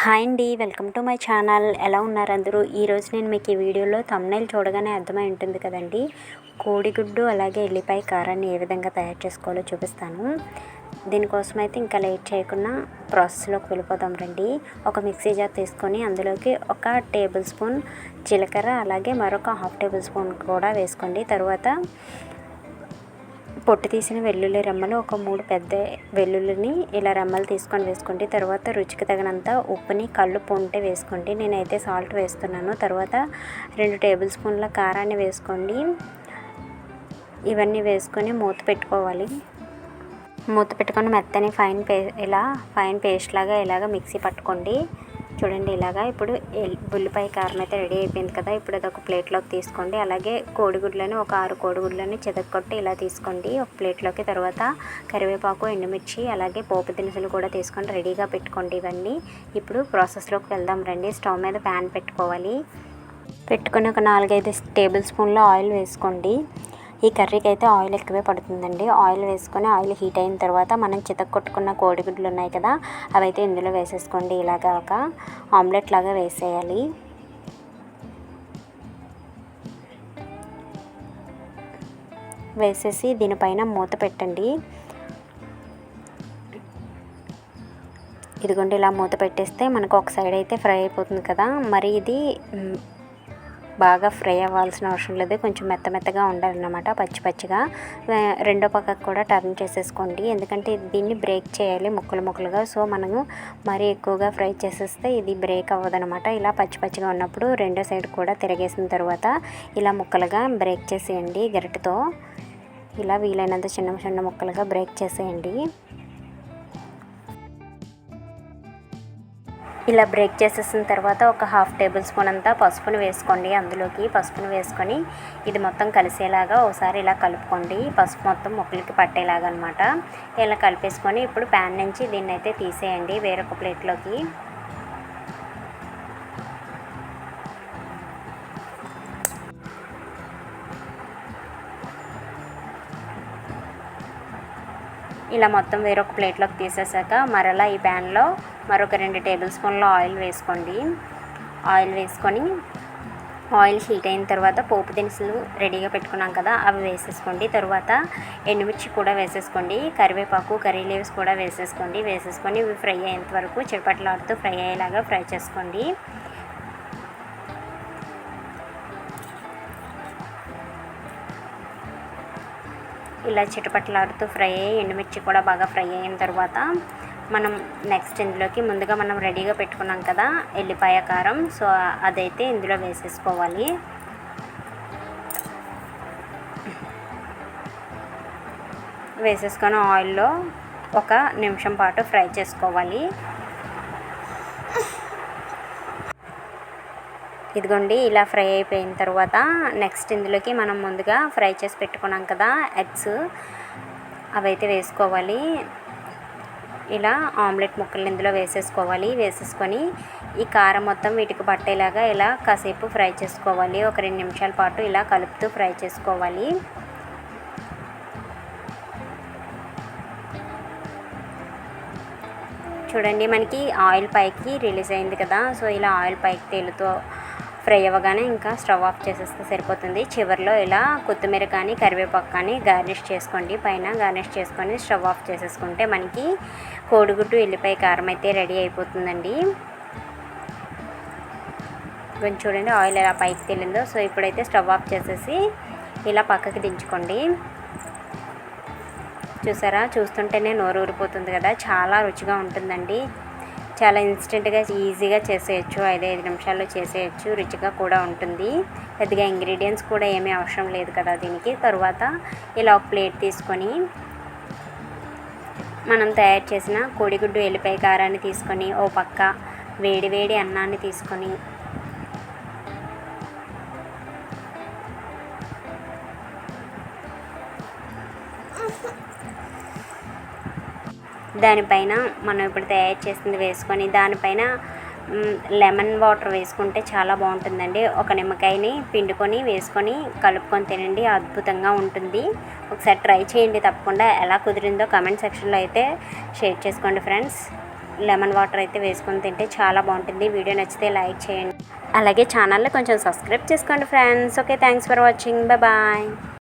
Hi అండి welcome to my channel. ఎలా ఉన్నారు అందరూ? ఈరోజు నేను మీకు ఈ వీడియోలో తమ్నైల్ చూడగానే అర్థమై ఉంటుంది కదండి. కోడిగుడ్డు అలాగే ఎల్లిపాయ కారాన్ని ఏ విధంగా తయారు చేసుకోవాలో చూపిస్తాను. దీనికోసం అయితే ఇంకా లేట్ చేయకుండా ప్రాసెస్లోకి వెళ్ళిపోదాం రండి. ఒక మిక్సీ జార్ తీసుకొని అందులోకి ఒక టేబుల్ స్పూన్ జీలకర్ర అలాగే మరొక హాఫ్ టేబుల్ స్పూన్ కూడా వేసుకోండి. తర్వాత పొట్టు తీసిన వెల్లుల్లి రెమ్మలు ఒక మూడు పెద్ద వెల్లుల్లిని ఇలా రెమ్మలు తీసుకొని వేసుకోండి. తర్వాత రుచికి తగినంత ఉప్పుని కళ్ళు పొంటే వేసుకోండి. నేనైతే సాల్ట్ వేస్తున్నాను. తర్వాత రెండు టేబుల్ స్పూన్ల కారాన్ని వేసుకోండి. ఇవన్నీ వేసుకొని మూత పెట్టుకోవాలి. మూత పెట్టుకొని మెత్తని ఫైన్ పే ఇలా ఫైన్ పేస్ట్ లాగా ఇలాగ మిక్సీ పట్టుకోండి. చూడండి ఇలాగా. ఇప్పుడు ఉల్లిపాయ కారం అయితే రెడీ అయిపోయింది కదా. ఇప్పుడు అది ఒక ప్లేట్లోకి తీసుకోండి. అలాగే కోడిగుడ్లను ఒక ఆరు కోడిగుడ్లను చెదక్కొట్టి ఇలా తీసుకోండి. ఒక ప్లేట్లోకి తర్వాత కరివేపాకు ఎండుమిర్చి అలాగే పోపు దినుసులు కూడా తీసుకొని రెడీగా పెట్టుకోండి ఇవన్నీ. ఇప్పుడు ప్రాసెస్లోకి వెళ్దాం రండి. స్టవ్ మీద ప్యాన్ పెట్టుకోవాలి. పెట్టుకొని ఒక నాలుగైదు టేబుల్ స్పూన్ల ఆయిల్ వేసుకోండి. ఈ కర్రీకి అయితే ఆయిల్ ఎక్కువే పడుతుందండి. ఆయిల్ వేసుకొని ఆయిల్ హీట్ అయిన తర్వాత మనం చితక్కొట్టుకున్న కోడిగుడ్లు ఉన్నాయి కదా అవి అయితే ఇందులో వేసేసుకోండి. ఇలాగా ఒక ఆమ్లెట్ లాగా వేసేయాలి. వేసేసి దీనిపైన మూత పెట్టండి. ఇదిగోండి ఇలా మూత పెట్టేస్తే మనకు ఒక సైడ్ అయితే ఫ్రై అయిపోతుంది కదా. మరి ఇది బాగా ఫ్రై అవ్వాల్సిన అవసరం లేదు. కొంచెం మెత్త మెత్తగా ఉండాలన్నమాట పచ్చి పచ్చిగా. రెండో పక్కకు కూడా టర్న్ చేసేసుకోండి. ఎందుకంటే దీన్ని బ్రేక్ చేయాలి ముక్కలు ముక్కలుగా. సో మనము మరీ ఎక్కువగా ఫ్రై చేసేస్తే ఇది బ్రేక్ అవ్వదనమాట ఇలా పచ్చి పచ్చిగా ఉన్నప్పుడు రెండో సైడ్ కూడా తిరగేసిన తర్వాత ఇలా ముక్కలుగా బ్రేక్ చేసేయండి గరిటతో. ఇలా వీలైనంత చిన్న చిన్న ముక్కలుగా బ్రేక్ చేసేయండి. ఇలా బ్రేక్ చేసేసిన తర్వాత ఒక హాఫ్ టేబుల్ స్పూన్ అంతా పసుపును వేసుకోండి. అందులోకి పసుపును వేసుకొని ఇది మొత్తం కలిసేలాగా ఒకసారి ఇలా కలుపుకోండి. పసుపు మొత్తం మొక్కలకి పట్టేలాగా అనమాట ఇలా కలిపేసుకొని ఇప్పుడు ప్యాన్ నుంచి దీన్ని అయితే తీసేయండి వేరొక ప్లేట్లోకి ఇలా మొత్తం వేరొక ప్లేట్లోకి తీసేసాక మరలా ఈ ప్యాన్లో మరొక రెండు టేబుల్ స్పూన్ల ఆయిల్ వేసుకోండి. ఆయిల్ వేసుకొని ఆయిల్ హీట్ అయిన తర్వాత పోపు దినుసులు రెడీగా పెట్టుకున్నాం కదా అవి వేసేసుకోండి. తర్వాత ఎండుమిర్చి కూడా వేసేసుకోండి. కరివేపాకు కర్రీ లీవ్స్ కూడా వేసేసుకోండి. వేసేసుకొని ఇవి ఫ్రై అయ్యేంత వరకు చిటపట్లాడుతూ ఫ్రై అయ్యేలాగా ఫ్రై చేసుకోండి. ఇలా చిటపట్లాడుతూ ఫ్రై అయ్యి ఎండుమిర్చి కూడా బాగా ఫ్రై అయిన తర్వాత మనం నెక్స్ట్ ఇందులోకి ముందుగా మనం రెడీగా పెట్టుకున్నాం కదా ఎల్లిపాయ కారం. సో అదైతే ఇందులో వేసేసుకోవాలి. వేసేసుకొని ఆయిల్లో ఒక నిమిషం పాటు ఫ్రై చేసుకోవాలి. ఇదిగోండి ఇలా ఫ్రై అయిపోయిన తర్వాత నెక్స్ట్ ఇందులోకి మనం ముందుగా ఫ్రై చేసి పెట్టుకున్నాం కదా ఎగ్స్. అవైతే వేసుకోవాలి. ఇలా ఆమ్లెట్ ముక్కలు ఇందులో వేసేసుకోవాలి. వేసేసుకొని ఈ కారం మొత్తం వీటికి పట్టేలాగా ఇలా కాసేపు ఫ్రై చేసుకోవాలి. ఒక రెండు నిమిషాల పాటు ఇలా కలుపుతూ ఫ్రై చేసుకోవాలి. చూడండి మనకి ఆయిల్ పైకి రిలీజ్ అయింది కదా. సో ఇలా ఆయిల్ పైకి తేలుతో ఫ్రై అవ్వగానే ఇంకా స్టవ్ ఆఫ్ చేసేస్తే సరిపోతుంది. చివరిలో ఇలా కొత్తిమీర కానీ కరివేపాకు కానీ గార్నిష్ చేసుకోండి. పైన గార్నిష్ చేసుకొని స్టవ్ ఆఫ్ చేసేసుకుంటే మనకి కోడిగుడ్డు ఎల్లిపాయ కారం అయితే రెడీ అయిపోతుందండి. కొంచెం చూడండి ఆయిల్ ఎలా పైకి తెలిందో. సో ఇప్పుడైతే స్టవ్ ఆఫ్ చేసేసి ఇలా పక్కకి దించుకోండి. చూసారా? చూస్తుంటేనే నోరు ఊరిపోతుంది కదా. చాలా రుచిగా ఉంటుందండి. చాలా ఇన్స్టెంట్గా ఈజీగా చేసేయచ్చు. ఐదు నిమిషాల్లో చేసేయచ్చు. రుచిగా కూడా ఉంటుంది. పెద్దగా ఇంగ్రీడియంట్స్ కూడా ఏమీ అవసరం లేదు కదా దీనికి. తరువాత ఇలా ఒక ప్లేట్ తీసుకొని మనం తయారు చేసిన కోడిగుడ్డు ఎల్లిపాయ కారాన్ని తీసుకొని ఓ పక్క వేడి వేడి అన్నాన్ని తీసుకొని దానిపైన మనం ఇప్పుడు తయారు చేసింది వేసుకొని దానిపైన లెమన్ వాటర్ వేసుకుంటే చాలా బాగుంటుందండి. ఒక నిమ్మకాయని పిండుకొని వేసుకొని కలుపుకొని తినండి. అద్భుతంగా ఉంటుంది. ఒకసారి ట్రై చేయండి తప్పకుండా. ఎలా కుదిరిందో కమెంట్ సెక్షన్లో అయితే షేర్ చేసుకోండి ఫ్రెండ్స్ లెమన్ వాటర్ అయితే వేసుకొని తింటే చాలా బాగుంటుంది. వీడియో నచ్చితే లైక్ చేయండి. అలాగే ఛానల్ని కొంచెం సబ్స్క్రైబ్ చేసుకోండి friends okay thanks for watching bye